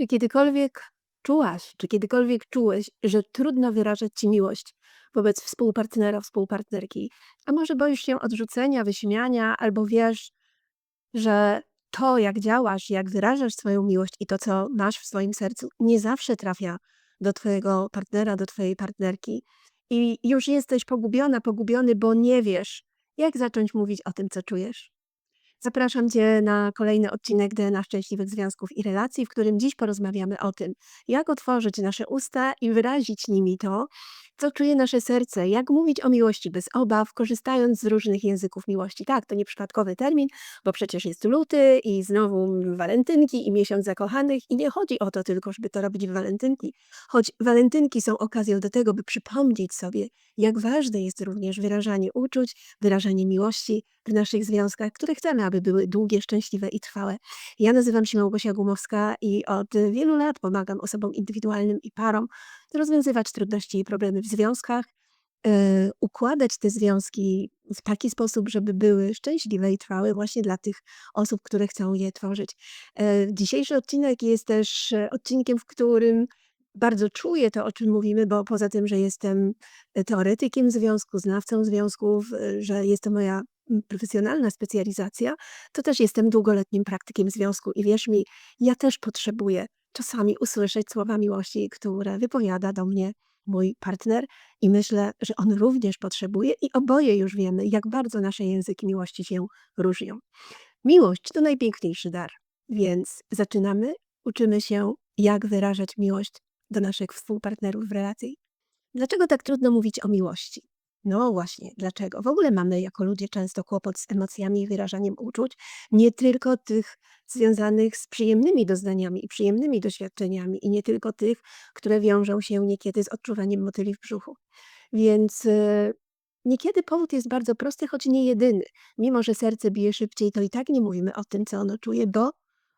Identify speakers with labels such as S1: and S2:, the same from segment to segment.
S1: Czy kiedykolwiek czułaś, czy kiedykolwiek czułeś, że trudno wyrażać ci miłość wobec współpartnera, współpartnerki? A może boisz się odrzucenia, wyśmiania, albo wiesz, że to, jak działasz, jak wyrażasz swoją miłość i to, co masz w swoim sercu, nie zawsze trafia do twojego partnera, do twojej partnerki. I już jesteś pogubiona, pogubiony, bo nie wiesz, jak zacząć mówić o tym, co czujesz. Zapraszam Cię na kolejny odcinek DNA Szczęśliwych Związków i Relacji, w którym dziś porozmawiamy o tym, jak otworzyć nasze usta i wyrazić nimi to, co czuje nasze serce, jak mówić o miłości bez obaw, korzystając z różnych języków miłości. Tak, to nieprzypadkowy termin, bo przecież jest luty i znowu walentynki i miesiąc zakochanych i nie chodzi o to tylko, żeby to robić w walentynki, choć walentynki są okazją do tego, by przypomnieć sobie, jak ważne jest również wyrażanie uczuć, wyrażanie miłości w naszych związkach, które chcemy, aby były długie, szczęśliwe i trwałe. Ja nazywam się Małgosia Gumowska i od wielu lat pomagam osobom indywidualnym i parom rozwiązywać trudności i problemy w związkach, e, układać te związki w taki sposób, żeby były szczęśliwe i trwałe właśnie dla tych osób, które chcą je tworzyć. E, dzisiejszy odcinek jest też e, odcinkiem, w którym bardzo czuję to, o czym mówimy, bo poza tym, że jestem teoretykiem związku, znawcą związków, że jest to moja profesjonalna specjalizacja, to też jestem długoletnim praktykiem związku i wierz mi, ja też potrzebuję czasami usłyszeć słowa miłości, które wypowiada do mnie mój partner i myślę, że on również potrzebuje i oboje już wiemy, jak bardzo nasze języki miłości się różnią. Miłość to najpiękniejszy dar, więc zaczynamy, uczymy się, jak wyrażać miłość do naszych współpartnerów w relacji. Dlaczego tak trudno mówić o miłości? No właśnie, dlaczego? W ogóle mamy jako ludzie często kłopot z emocjami i wyrażaniem uczuć, nie tylko tych związanych z przyjemnymi doznaniami i przyjemnymi doświadczeniami, i nie tylko tych, które wiążą się niekiedy z odczuwaniem motyli w brzuchu. Więc e, niekiedy powód jest bardzo prosty, choć nie jedyny. Mimo, że serce bije szybciej, to i tak nie mówimy o tym, co ono czuje, bo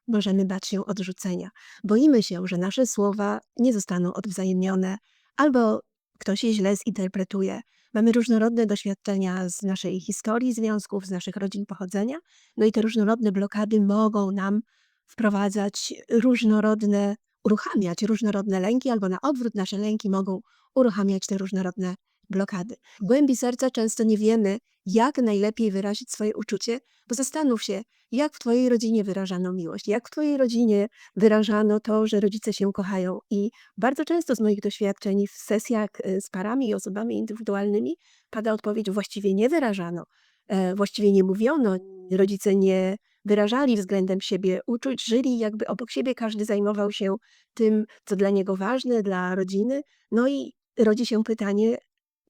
S1: możemy bać się odrzucenia. Boimy się, że nasze słowa nie zostaną odwzajemnione, albo ktoś je źle zinterpretuje. Mamy różnorodne doświadczenia z naszej historii związków, z naszych rodzin pochodzenia, no i te różnorodne blokady mogą nam wprowadzać różnorodne, uruchamiać różnorodne lęki, albo na odwrót nasze lęki mogą uruchamiać te różnorodne blokady. W głębi serca często nie wiemy, jak najlepiej wyrazić swoje uczucie, bo zastanów się, jak w Twojej rodzinie wyrażano miłość, jak w Twojej rodzinie wyrażano to, że rodzice się kochają. I bardzo często z moich doświadczeń w sesjach e, z parami i osobami indywidualnymi pada odpowiedź: właściwie nie wyrażano, e, właściwie nie mówiono, rodzice nie wyrażali względem siebie uczuć, żyli jakby obok siebie, każdy zajmował się tym, co dla niego ważne, dla rodziny. No i rodzi się pytanie,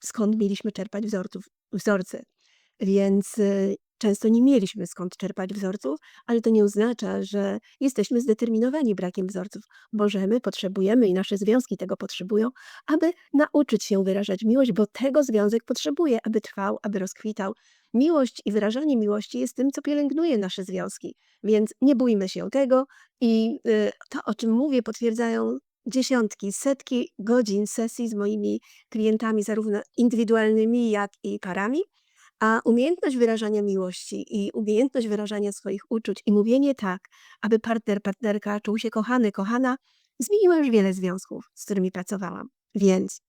S1: skąd mieliśmy czerpać wzorców, wzorce. Więc y, często nie mieliśmy skąd czerpać wzorców, ale to nie oznacza, że jesteśmy zdeterminowani brakiem wzorców. Możemy, potrzebujemy i nasze związki tego potrzebują, aby nauczyć się wyrażać miłość, bo tego związek potrzebuje, aby trwał, aby rozkwitał. Miłość i wyrażanie miłości jest tym, co pielęgnuje nasze związki, więc nie bójmy się tego i y, to, o czym mówię, potwierdzają dziesiątki, setki godzin sesji z moimi klientami, zarówno indywidualnymi, jak i parami. A umiejętność wyrażania miłości i umiejętność wyrażania swoich uczuć i mówienie tak, aby partner, partnerka czuł się kochany, kochana, zmieniła już wiele związków, z którymi pracowałam. Więc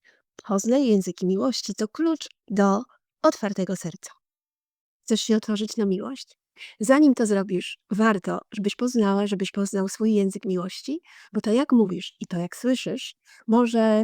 S1: poznaj języki miłości to klucz do otwartego serca. Chcesz się otworzyć na miłość? Zanim to zrobisz, warto, żebyś poznała, żebyś poznał swój język miłości, bo to jak mówisz i to jak słyszysz, może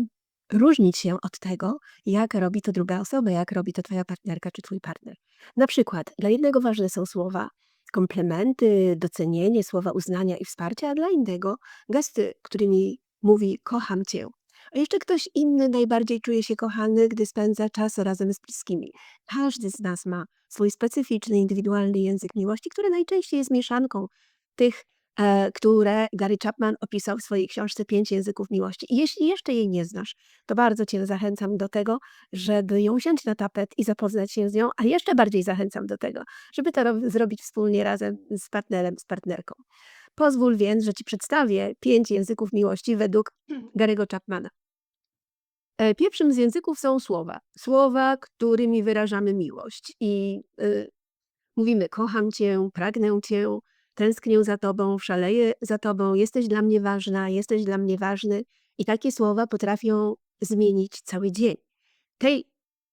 S1: różnić się od tego, jak robi to druga osoba, jak robi to twoja partnerka czy twój partner. Na przykład, dla jednego ważne są słowa komplementy, docenienie, słowa uznania i wsparcia, a dla innego gesty, którymi mówi kocham cię, a jeszcze ktoś inny najbardziej czuje się kochany, gdy spędza czas razem z bliskimi. Każdy z nas ma swój specyficzny, indywidualny język miłości, który najczęściej jest mieszanką tych, które Gary Chapman opisał w swojej książce Pięć języków miłości. I jeśli jeszcze jej nie znasz, to bardzo Cię zachęcam do tego, żeby ją wziąć na tapet i zapoznać się z nią, a jeszcze bardziej zachęcam do tego, żeby to zrobić wspólnie razem z partnerem, z partnerką. Pozwól więc, że Ci przedstawię pięć języków miłości według Gary'ego Chapmana. E, pierwszym z języków są słowa. Słowa, którymi wyrażamy miłość i y, mówimy kocham cię, pragnę cię. Tęsknię za tobą, szaleję za tobą, jesteś dla mnie ważna, jesteś dla mnie ważny. I takie słowa potrafią zmienić cały dzień tej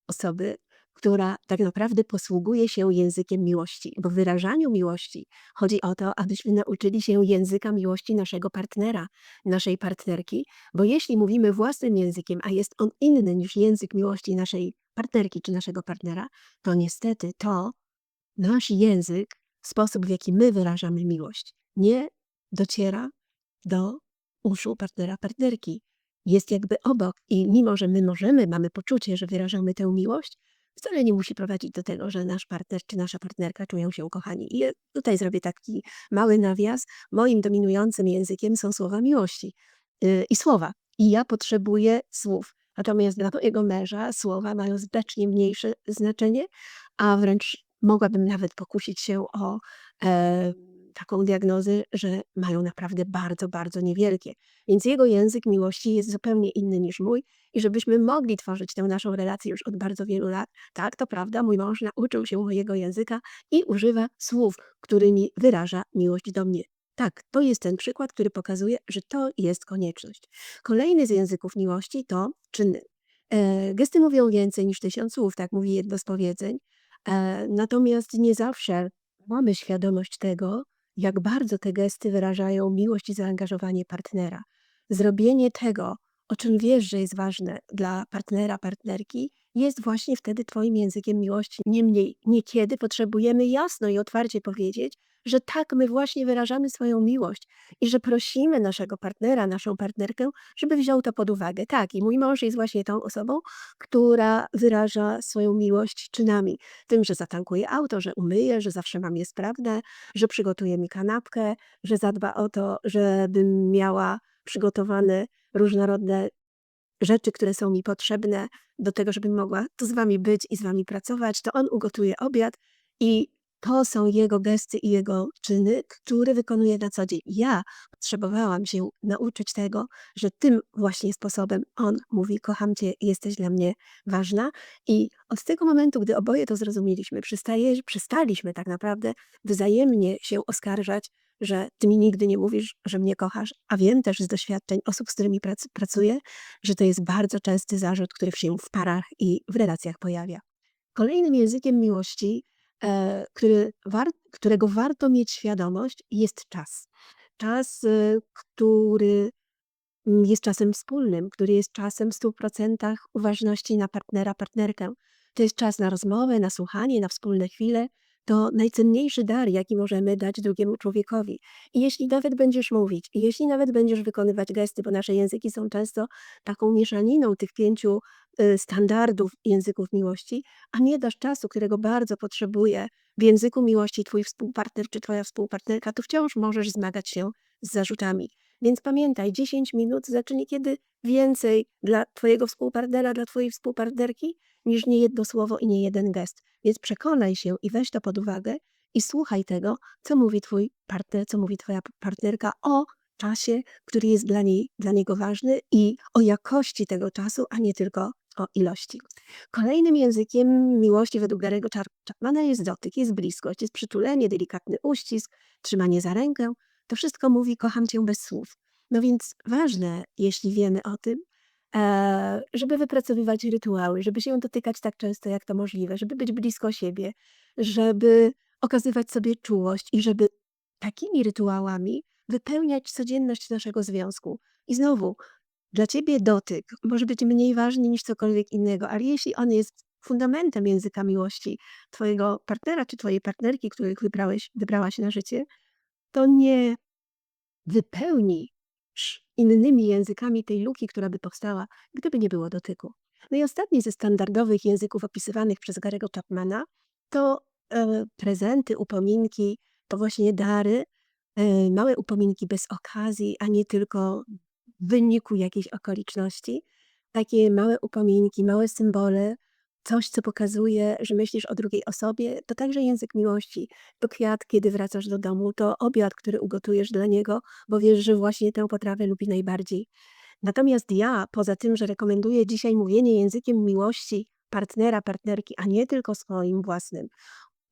S1: osoby, która tak naprawdę posługuje się językiem miłości. Bo w wyrażaniu miłości chodzi o to, abyśmy nauczyli się języka miłości naszego partnera, naszej partnerki, bo jeśli mówimy własnym językiem, a jest on inny niż język miłości naszej partnerki czy naszego partnera, to niestety to nasz język, sposób w jaki my wyrażamy miłość, nie dociera do uszu partnera, partnerki. Jest jakby obok i mimo, że my możemy, mamy poczucie, że wyrażamy tę miłość, wcale nie musi prowadzić do tego, że nasz partner czy nasza partnerka czują się ukochani. I tutaj zrobię taki mały nawias. Moim dominującym językiem są słowa miłości yy, i słowa. I ja potrzebuję słów. Natomiast dla mojego męża słowa mają znacznie mniejsze znaczenie, a wręcz mogłabym nawet pokusić się o e, taką diagnozę, że mają naprawdę bardzo, bardzo niewielkie. Więc jego język miłości jest zupełnie inny niż mój i żebyśmy mogli tworzyć tę naszą relację już od bardzo wielu lat, tak, to prawda, mój mąż nauczył się mojego języka i używa słów, którymi wyraża miłość do mnie. Tak, to jest ten przykład, który pokazuje, że to jest konieczność. Kolejny z języków miłości to czyny. E, gesty mówią więcej niż tysiąc słów, tak mówi jedno z powiedzeń. E, natomiast nie zawsze mamy świadomość tego, jak bardzo te gesty wyrażają miłość i zaangażowanie partnera. Zrobienie tego, o czym wiesz, że jest ważne dla partnera, partnerki, jest właśnie wtedy Twoim językiem miłości. Niemniej, niekiedy potrzebujemy jasno i otwarcie powiedzieć, że tak, my właśnie wyrażamy swoją miłość i że prosimy naszego partnera, naszą partnerkę, żeby wziął to pod uwagę. Tak, i mój mąż jest właśnie tą osobą, która wyraża swoją miłość czynami. Tym, że zatankuje auto, że umyje, że zawsze mam je sprawne, że przygotuje mi kanapkę, że zadba o to, żebym miała przygotowane różnorodne rzeczy, które są mi potrzebne do tego, żebym mogła tu z wami być i z wami pracować, to on ugotuje obiad i to są jego gesty i jego czyny, które wykonuje na co dzień. Ja potrzebowałam się nauczyć tego, że tym właśnie sposobem on mówi: Kocham cię, jesteś dla mnie ważna. I od tego momentu, gdy oboje to zrozumieliśmy, przystaliśmy tak naprawdę wzajemnie się oskarżać, że ty mi nigdy nie mówisz, że mnie kochasz, a wiem też z doświadczeń osób, z którymi prac, pracuję, że to jest bardzo częsty zarzut, który się w parach i w relacjach pojawia. Kolejnym językiem miłości e, który war, którego warto mieć świadomość, jest czas. Czas, e, który mm, jest czasem wspólnym, który jest czasem w 100% uważności na partnera, partnerkę. To jest czas na rozmowę, na słuchanie, na wspólne chwile, to najcenniejszy dar, jaki możemy dać drugiemu człowiekowi. I jeśli nawet będziesz mówić, i jeśli nawet będziesz wykonywać gesty, bo nasze języki są często taką mieszaniną tych pięciu y, standardów języków miłości, a nie dasz czasu, którego bardzo potrzebuje w języku miłości twój współpartner czy twoja współpartnerka, to wciąż możesz zmagać się z zarzutami. Więc pamiętaj, 10 minut znaczy niekiedy więcej dla twojego współpartnera, dla twojej współpartnerki, niż nie jedno słowo i nie jeden gest. Więc przekonaj się i weź to pod uwagę i słuchaj tego, co mówi twój partner, co mówi twoja partnerka o czasie, który jest dla niej, dla niego ważny i o jakości tego czasu, a nie tylko o ilości. Kolejnym językiem miłości według Garego Chapmana jest dotyk, jest bliskość, jest przytulenie, delikatny uścisk, trzymanie za rękę. To wszystko mówi kocham cię bez słów. No więc ważne, jeśli wiemy o tym, żeby wypracowywać rytuały, żeby się dotykać tak często, jak to możliwe, żeby być blisko siebie, żeby okazywać sobie czułość i żeby takimi rytuałami wypełniać codzienność naszego związku. I znowu, dla ciebie dotyk może być mniej ważny niż cokolwiek innego, ale jeśli on jest fundamentem języka miłości twojego partnera czy twojej partnerki, których wybrałeś, wybrałaś na życie, to nie wypełni innymi językami tej luki, która by powstała, gdyby nie było dotyku. No i ostatni ze standardowych języków opisywanych przez Garego Chapmana to e, prezenty, upominki, to właśnie dary, e, małe upominki bez okazji, a nie tylko w wyniku jakiejś okoliczności. Takie małe upominki, małe symbole, coś, co pokazuje, że myślisz o drugiej osobie, to także język miłości. To kwiat, kiedy wracasz do domu, to obiad, który ugotujesz dla niego, bo wiesz, że właśnie tę potrawę lubi najbardziej. Natomiast ja, poza tym, że rekomenduję dzisiaj mówienie językiem miłości partnera, partnerki, a nie tylko swoim własnym,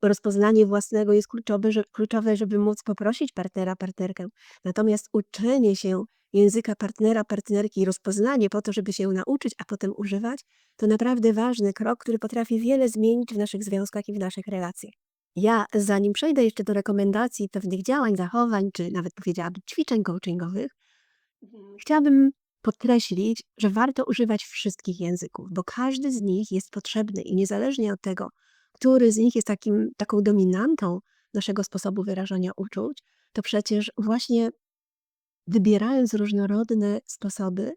S1: rozpoznanie własnego jest kluczowe, kluczowe, żeby móc poprosić partnera, partnerkę. Natomiast uczenie się języka partnera, partnerki i rozpoznanie po to, żeby się nauczyć, a potem używać, to naprawdę ważny krok, który potrafi wiele zmienić w naszych związkach i w naszych relacjach. Ja, zanim przejdę jeszcze do rekomendacji pewnych działań, zachowań, czy nawet powiedziałabym ćwiczeń coachingowych, chciałabym podkreślić, że warto używać wszystkich języków, bo każdy z nich jest potrzebny i niezależnie od tego, który z nich jest takim, taką dominantą naszego sposobu wyrażania uczuć, to przecież właśnie wybierając różnorodne sposoby,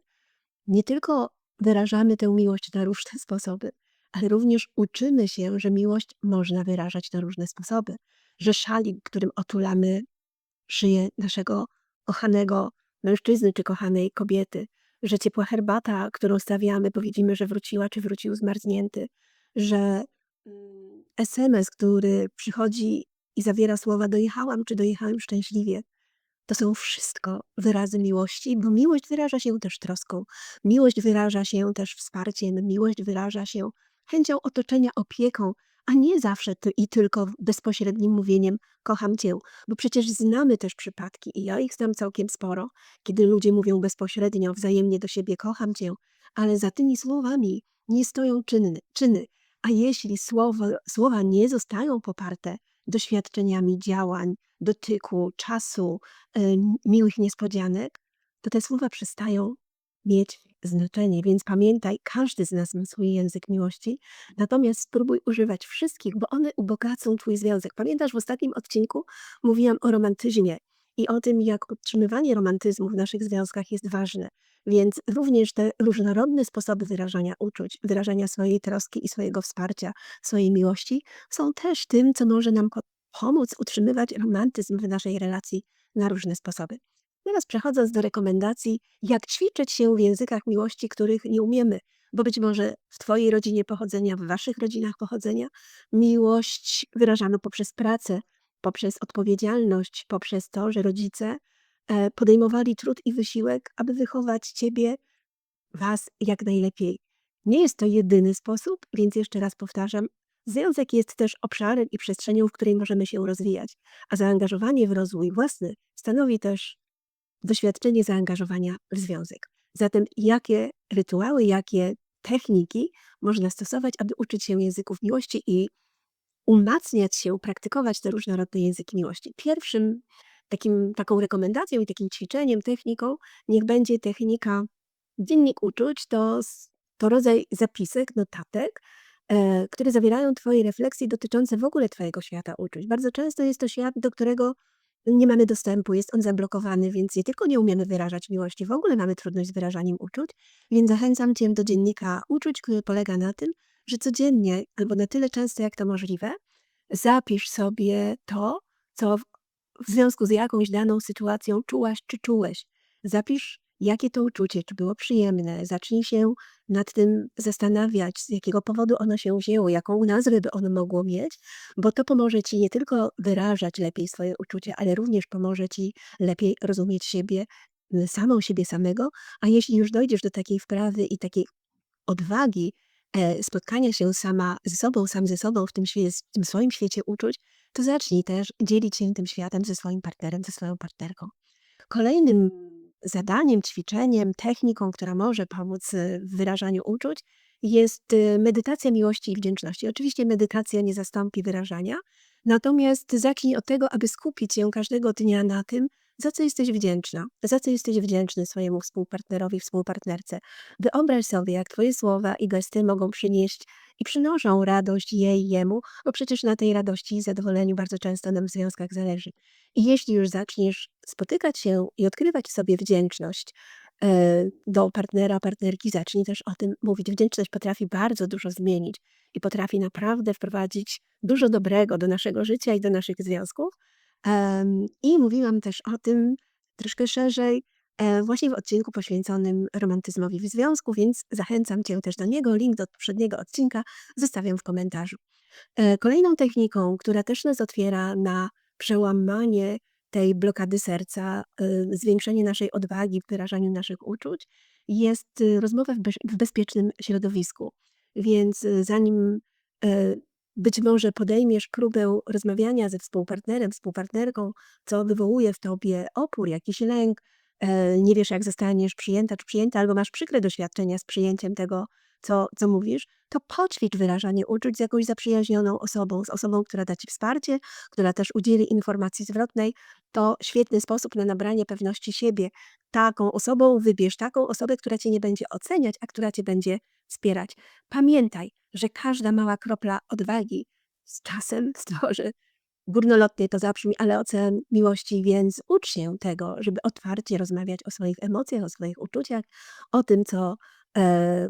S1: nie tylko wyrażamy tę miłość na różne sposoby, ale również uczymy się, że miłość można wyrażać na różne sposoby, że szalik, którym otulamy szyję naszego kochanego mężczyzny czy kochanej kobiety, że ciepła herbata, którą stawiamy, bo widzimy, że wróciła czy wrócił zmarznięty, że mm, SMS, który przychodzi i zawiera słowa dojechałam czy dojechałem szczęśliwie, to są wszystko wyrazy miłości, bo miłość wyraża się też troską, miłość wyraża się też wsparciem, miłość wyraża się chęcią otoczenia opieką, a nie zawsze i tylko bezpośrednim mówieniem kocham cię, bo przecież znamy też przypadki i ja ich znam całkiem sporo, kiedy ludzie mówią bezpośrednio, wzajemnie do siebie kocham cię, ale za tymi słowami nie stoją czyny. czyny. A jeśli słowa, słowa nie zostają poparte doświadczeniami działań, dotyku, czasu, miłych niespodzianek, to te słowa przestają mieć znaczenie. Więc pamiętaj, każdy z nas ma swój język miłości, natomiast spróbuj używać wszystkich, bo one ubogacą Twój związek. Pamiętasz, w ostatnim odcinku mówiłam o romantyzmie i o tym, jak podtrzymywanie romantyzmu w naszych związkach jest ważne. Więc również te różnorodne sposoby wyrażania uczuć, wyrażania swojej troski i swojego wsparcia, swojej miłości są też tym, co może nam pomóc utrzymywać romantyzm w naszej relacji na różne sposoby. Teraz przechodząc do rekomendacji, jak ćwiczyć się w językach miłości, których nie umiemy, bo być może w Twojej rodzinie pochodzenia, w Waszych rodzinach pochodzenia, miłość wyrażano poprzez pracę, poprzez odpowiedzialność, poprzez to, że rodzice e, podejmowali trud i wysiłek, aby wychować Ciebie, Was jak najlepiej. Nie jest to jedyny sposób, więc jeszcze raz powtarzam, związek jest też obszarem i przestrzenią, w której możemy się rozwijać, a zaangażowanie w rozwój własny stanowi też doświadczenie zaangażowania w związek. Zatem jakie rytuały, jakie techniki można stosować, aby uczyć się języków miłości i umacniać się, praktykować te różnorodne języki miłości? Pierwszym takim, taką rekomendacją i takim ćwiczeniem, techniką, niech będzie technika dziennik uczuć, to, to rodzaj zapisek, notatek, e, które zawierają Twoje refleksje dotyczące w ogóle Twojego świata uczuć. Bardzo często jest to świat, do którego nie mamy dostępu, jest on zablokowany, więc nie tylko nie umiemy wyrażać miłości, w ogóle mamy trudność z wyrażaniem uczuć, więc zachęcam Cię do dziennika uczuć, który polega na tym, że codziennie albo na tyle często jak to możliwe, zapisz sobie to, co w, w związku z jakąś daną sytuacją czułaś czy czułeś. Zapisz jakie to uczucie, czy było przyjemne. Zacznij się nad tym zastanawiać, z jakiego powodu ono się wzięło, jaką nazwę by ono mogło mieć, bo to pomoże ci nie tylko wyrażać lepiej swoje uczucie, ale również pomoże ci lepiej rozumieć siebie, samą siebie samego. A jeśli już dojdziesz do takiej wprawy i takiej odwagi, e, spotkania się sama ze sobą, sam ze sobą w tym, w tym swoim świecie uczuć, to zacznij też dzielić się tym światem ze swoim partnerem, ze swoją partnerką. Kolejnym zadaniem, ćwiczeniem, techniką, która może pomóc y, w wyrażaniu uczuć, jest y, medytacja miłości i wdzięczności. Oczywiście medytacja nie zastąpi wyrażania, natomiast zacznij od tego, aby skupić się każdego dnia na tym, za co jesteś wdzięczna, za co jesteś wdzięczny swojemu współpartnerowi, współpartnerce. Wyobraź sobie, jak Twoje słowa i gesty mogą przynieść i przynoszą radość jej, jemu, bo przecież na tej radości i zadowoleniu bardzo często nam w związkach zależy. I jeśli już zaczniesz spotykać się i odkrywać sobie wdzięczność e, do partnera, partnerki, zacznij też o tym mówić. Wdzięczność potrafi bardzo dużo zmienić i potrafi naprawdę wprowadzić dużo dobrego do naszego życia i do naszych związków. I mówiłam też o tym troszkę szerzej e, właśnie w odcinku poświęconym romantyzmowi w związku, więc zachęcam Cię też do niego. Link do poprzedniego odcinka zostawiam w komentarzu. E, kolejną techniką, która też nas otwiera na przełamanie tej blokady serca, y, zwiększenie naszej odwagi w wyrażaniu naszych uczuć, jest y, rozmowa w, bezpiecznym środowisku. Więc y, zanim być może podejmiesz próbę rozmawiania ze współpartnerem, współpartnerką, co wywołuje w tobie opór, jakiś lęk, e, nie wiesz, jak zostaniesz przyjęta czy przyjęta, albo masz przykre doświadczenia z przyjęciem tego, co, co mówisz, to poćwicz wyrażanie uczuć z jakąś zaprzyjaźnioną osobą, z osobą, która da ci wsparcie, która też udzieli informacji zwrotnej. To świetny sposób na nabranie pewności siebie. Taką osobą wybierz taką osobę, która cię nie będzie oceniać, a która cię będzie wspierać. Pamiętaj, że każda mała kropla odwagi z czasem stworzy górnolotnie to zabrzmi, ale ocean miłości, więc ucz się tego, żeby otwarcie rozmawiać o swoich emocjach, o swoich uczuciach, o tym, co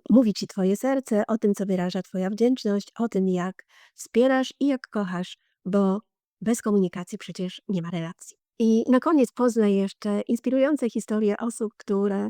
S1: mówi ci twoje serce, o tym, co wyraża twoja wdzięczność, o tym, jak wspierasz i jak kochasz, bo bez komunikacji przecież nie ma relacji. I na koniec poznaj jeszcze inspirujące historie osób, które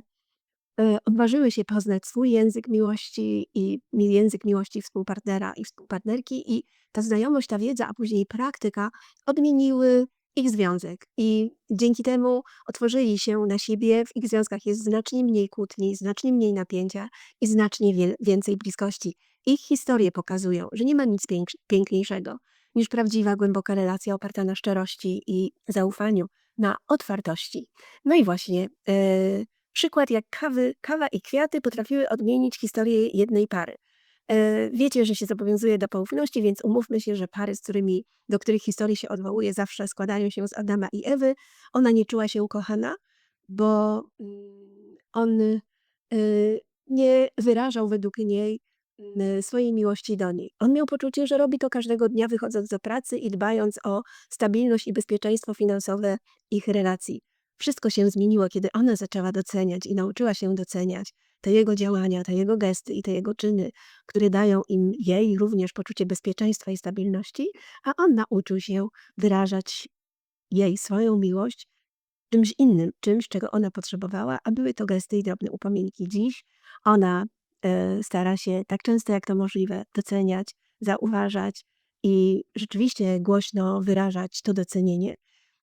S1: e, odważyły się poznać swój język miłości i język miłości współpartnera i współpartnerki i ta znajomość, ta wiedza, a później praktyka odmieniły ich związek i dzięki temu otworzyli się na siebie. W ich związkach jest znacznie mniej kłótni, znacznie mniej napięcia i znacznie więcej bliskości. Ich historie pokazują, że nie ma nic pięk- piękniejszego niż prawdziwa, głęboka relacja oparta na szczerości i zaufaniu, na otwartości. No i właśnie e, przykład, jak kawy, kawa i kwiaty potrafiły odmienić historię jednej pary. E, Wiecie, że się zobowiązuje do poufności, więc umówmy się, że pary, z którymi, do których historii się odwołuje, zawsze składają się z Adama i Ewy. Ona nie czuła się ukochana, bo mm, on y, nie wyrażał według niej mm, swojej miłości do niej. On miał poczucie, że robi to każdego dnia, wychodząc do pracy i dbając o stabilność i bezpieczeństwo finansowe ich relacji. Wszystko się zmieniło, kiedy ona zaczęła doceniać i nauczyła się doceniać te jego działania, te jego gesty i te jego czyny, które dają im jej również poczucie bezpieczeństwa i stabilności, a on nauczył się wyrażać jej swoją miłość czymś innym, czymś, czego ona potrzebowała, a były to gesty i drobne upominki. Dziś ona e, stara się tak często jak to możliwe doceniać, zauważać i rzeczywiście głośno wyrażać to docenienie,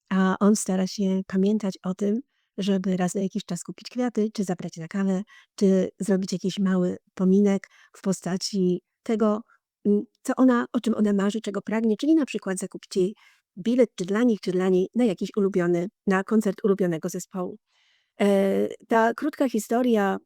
S1: a on stara się pamiętać o tym, żeby raz na jakiś czas kupić kwiaty, czy zabrać na kawę, czy zrobić jakiś mały pominek w postaci tego, mm, co ona, o czym ona marzy, czego pragnie, czyli na przykład zakupić jej bilet, czy dla nich, czy dla niej, na jakiś ulubiony, na koncert ulubionego zespołu. E, ta krótka historia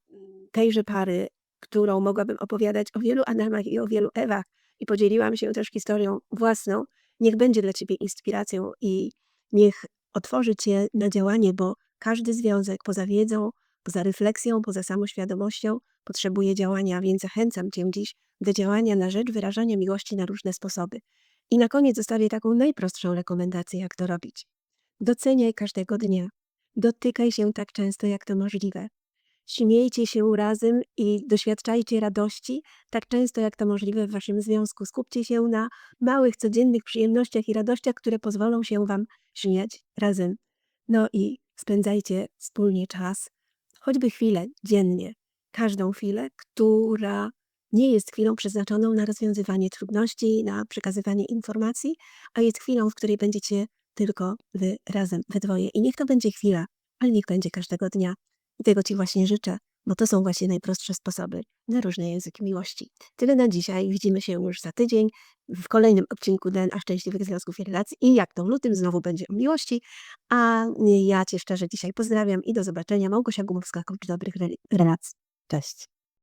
S1: tejże pary, którą mogłabym opowiadać o wielu Adamach i o wielu Ewach, i podzieliłam się też historią własną, niech będzie dla ciebie inspiracją i niech otworzy cię na działanie, bo każdy związek poza wiedzą, poza refleksją, poza samoświadomością potrzebuje działania, więc zachęcam cię dziś do działania na rzecz wyrażania miłości na różne sposoby. I na koniec zostawię taką najprostszą rekomendację, jak to robić. Doceniaj każdego dnia. Dotykaj się tak często, jak to możliwe. Śmiejcie się razem i doświadczajcie radości tak często, jak to możliwe w waszym związku. Skupcie się na małych, codziennych przyjemnościach i radościach, które pozwolą się wam śmiać razem. No i spędzajcie wspólnie czas, choćby chwilę dziennie, każdą chwilę, która nie jest chwilą przeznaczoną na rozwiązywanie trudności, na przekazywanie informacji, a jest chwilą, w której będziecie tylko wy razem, we dwoje. I niech to będzie chwila, ale niech będzie każdego dnia. I tego Ci właśnie życzę, bo to są właśnie najprostsze sposoby na różne języki miłości. Tyle na dzisiaj. Widzimy się już za tydzień w kolejnym odcinku DNA Szczęśliwych Związków i Relacji. I jak to w lutym znowu będzie o miłości. A ja Cię szczerze dzisiaj pozdrawiam i do zobaczenia. Małgosia Gumowska, Coach Dobrych Relacji. Cześć.